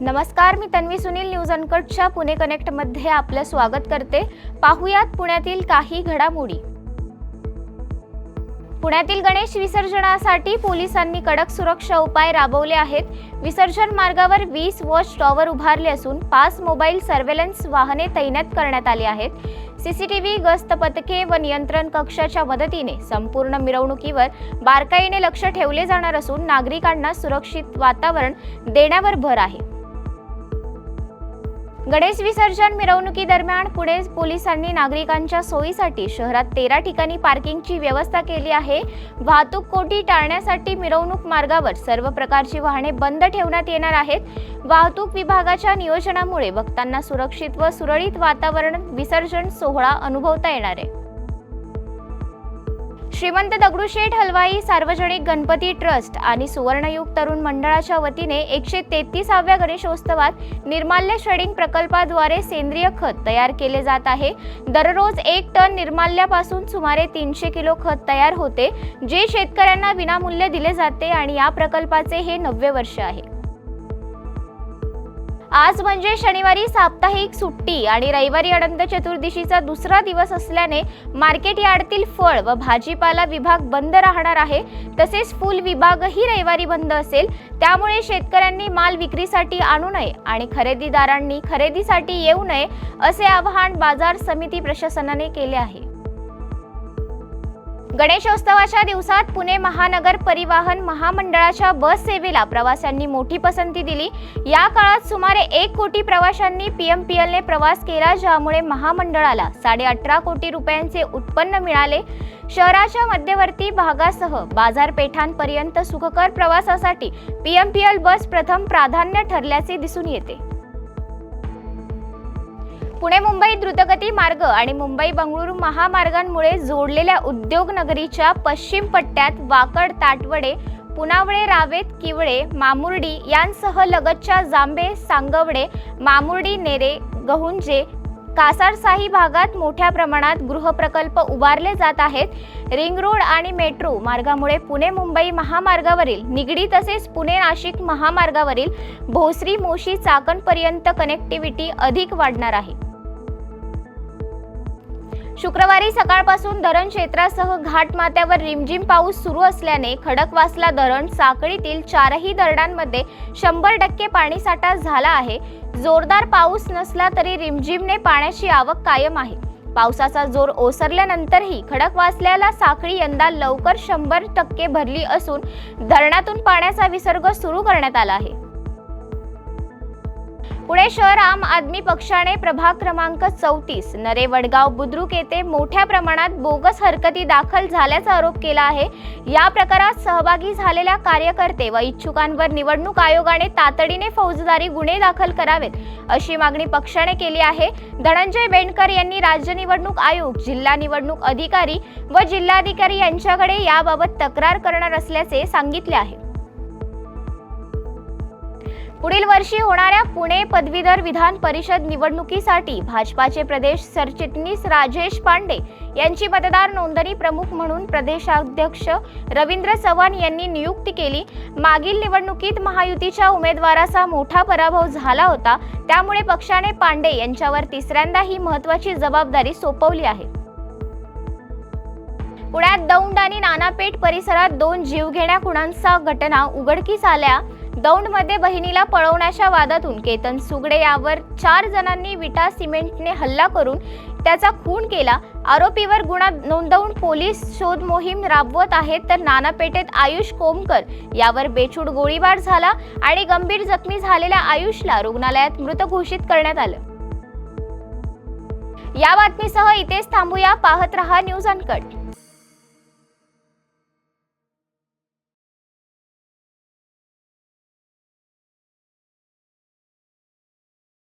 नमस्कार मी तन्वी सुनील न्यूज अनकटच्या पुणे कनेक्टमध्ये आपलं स्वागत करते. पाहुयात पुण्यातील काही घडामोडी. पुण्यातील गणेश विसर्जनासाठी पोलिसांनी कडक सुरक्षा उपाय राबवले आहेत. विसर्जन मार्गावर वीस वॉच टॉवर उभारले असून पाच मोबाईल सर्व्हेलन्स वाहने तैनात करण्यात आली आहेत. सीसीटीव्ही गस्त पथके व नियंत्रण कक्षाच्या मदतीने संपूर्ण मिरवणुकीवर बारकाईने लक्ष ठेवले जाणार असून नागरिकांना सुरक्षित वातावरण देण्यावर भर आहे. गणेश विसर्जन मिरवणुकीदरम्यान पुणे पोलिसांनी नागरिकांच्या सोयीसाठी शहरात तेरा ठिकाणी पार्किंगची व्यवस्था केली आहे. वाहतूक कोटी टाळण्यासाठी मिरवणूक मार्गावर सर्व प्रकारची वाहने बंद ठेवण्यात येणार आहेत. वाहतूक विभागाच्या नियोजनामुळे भक्तांना सुरक्षित व सुरळीत वातावरण विसर्जन सोहळा अनुभवता येणार आहे. श्रीमंत दगडूशेठ हलवाई सार्वजनिक गणपती ट्रस्ट आणि सुवर्णयुग तरुण मंडळाच्या वतीने एकशे तेहतीसाव्या गणेशोत्सवात निर्माल्य श्रेडिंग प्रकल्पाद्वारे सेंद्रिय खत तयार केले जात आहे. दररोज एक टन निर्माल्यापासून सुमारे तीनशे किलो खत तयार होते जे शेतकऱ्यांना विनामूल्य दिले जाते आणि या प्रकल्पाचे हे नववे वर्ष आहे. आज म्हणजे शनिवारी साप्ताहिक सुट्टी आणि रविवारी अनंत चतुर्दशीचा दुसरा दिवस असल्याने मार्केट यार्डतील फळ व भाजीपाला विभाग बंद राहणार आहे. तसेच फूल विभागही रविवारी बंद असेल. त्यामुळे शेतकऱ्यांनी माल विक्रीसाठी आणू नये आणि खरेदीदारांनी खरेदीसाठी येऊ नये असे आवाहन बाजार समिती प्रशासनाने केले आहे. गणेशोत्सवाच्या दिवसात पुणे महानगर परिवहन महामंडळाच्या बस सेवेला प्रवाशांनी मोठी पसंती दिली. या काळात सुमारे एक कोटी प्रवाशांनी पीएमपीएलने प्रवास केला ज्यामुळे महामंडळाला साडे अठरा कोटी रुपयांचे उत्पन्न मिळाले. शहराच्या मध्यवर्ती भागासह बाजारपेठांपर्यंत सुखकर प्रवासासाठी पीएमपीएल बस प्रथम प्राधान्य ठरल्याचे दिसून येते. पुणे मुंबई द्रुतगती मार्ग आणि मुंबई बंगळुरू महामार्गांमुळे जोडलेल्या उद्योगनगरीच्या पश्चिम पट्ट्यात वाकड ताटवडे पुनावळे रावेत किवळे मामुर्डी यांसह लगतच्या जांबे सांगवडे मामुर्डी नेरे गहुंजे कासारसाही भागात मोठ्या प्रमाणात गृहप्रकल्प उभारले जात आहेत. रिंग रोड आणि मेट्रो मार्गामुळे पुणे मुंबई महामार्गावरील निगडी तसेच पुणे नाशिक महामार्गावरील भोसरी मोशी चाकणपर्यंत कनेक्टिव्हिटी अधिक वाढणार आहे. शुक्रवारी सकाळपासून धरण क्षेत्रासह घाटमाथ्यावर रिमझिम पाऊस सुरू असल्याने खडकवासला धरण साखळीतील चारही धरणांमध्ये शंभर टक्के पाणीसाठा झाला आहे. जोरदार पाऊस नसला तरी रिमझिमने पाण्याची आवक कायम आहे. पावसाचा जोर ओसरल्यानंतरही खडकवासल्याला साखळी यंदा लवकर शंभर टक्के भरली असून धरणातून पाण्याचा विसर्ग सुरू करण्यात आला आहे. पुणे शहर आम आदमी पक्षाने प्रभाग क्रमांक चौतीस नरे वडगाव बुद्रुक येथे मोठ्या प्रमाणात बोगस हरकती दाखल झाल्याचा आरोप केला आहे. या प्रकारात सहभागी झालेल्या कार्यकर्ते व इच्छुकांवर निवडणूक आयोगाने तातडीने फौजदारी गुन्हे दाखल करावेत अशी मागणी पक्षाने केली आहे. धनंजय बेंडकर यांनी राज्य निवडणूक आयोग जिल्हा निवडणूक अधिकारी व जिल्हाधिकारी यांच्याकडे याबाबत तक्रार करणार असल्याचे सांगितले आहे. पुढील वर्षी होणाऱ्या पुणे पदवीधर विधान परिषद निवडणुकीसाठी भाजपाचे प्रदेश सरचिटणीस राजेश पांडे यांची मतदार नोंदणी प्रमुख म्हणून प्रदेशाध्यक्ष रवींद्र चव्हाण यांनी नियुक्ती केली. मागील निवडणुकीत महायुतीच्या उमेदवाराचा मोठा पराभव झाला होता. त्यामुळे पक्षाने पांडे यांच्यावर तिसऱ्यांदा ही महत्वाची जबाबदारी सोपवली आहे. पुण्यात दौंड आणि नानापेठ परिसरात दोन जीवघेण्या खुणांचा घटना उघडकीस आल्या. दौंडमध्ये बहिणीला पळवण्याच्या वादातून केतन सुगडे यावर चार जणांनी विटा सिमेंटने हल्ला करून त्याचा खून केला. आरोपीवर गुन्हा नोंदवून पोलीस शोध मोहीम राबवत आहेत तर नानापेठेत आयुष कोमकर यावर बेछूट गोळीबार झाला आणि गंभीर जखमी झालेल्या आयुषला रुग्णालयात मृत घोषित करण्यात आलं. या बातमीसह इथेच थांबूया. पाहत रहा न्यूज अनकट.